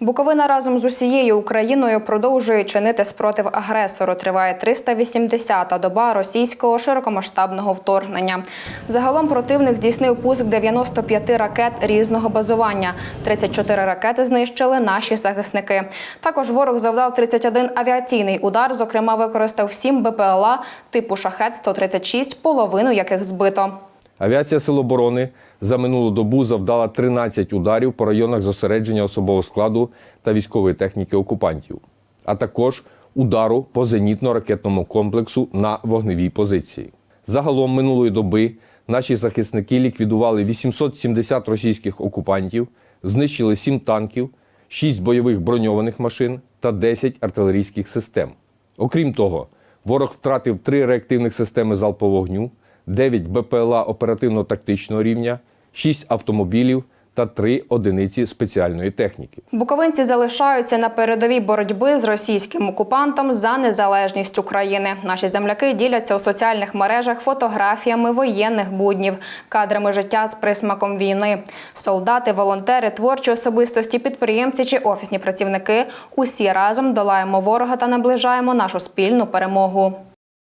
Буковина разом з усією Україною продовжує чинити спротив агресору. Триває 380-та доба російського широкомасштабного вторгнення. Загалом противник здійснив пуск 95 ракет різного базування. 34 ракети знищили наші захисники. Також ворог завдав 31 авіаційний удар. Зокрема, використав 7 БПЛА типу шахет 136 половину яких збито. Авіація Сил оборони за минулу добу завдала 13 ударів по районах зосередження особового складу та військової техніки окупантів, а також удару по зенітно-ракетному комплексу на вогневій позиції. Загалом минулої доби наші захисники ліквідували 870 російських окупантів, знищили 7 танків, 6 бойових броньованих машин та 10 артилерійських систем. Окрім того, ворог втратив 3 реактивних системи залпового вогню, 9 БПЛА оперативно-тактичного рівня, 6 автомобілів та 3 одиниці спеціальної техніки. Буковинці залишаються на передовій боротьби з російським окупантом за незалежність України. Наші земляки діляться у соціальних мережах фотографіями воєнних буднів, кадрами життя з присмаком війни. Солдати, волонтери, творчі особистості, підприємці чи офісні працівники усі разом долаємо ворога та наближаємо нашу спільну перемогу.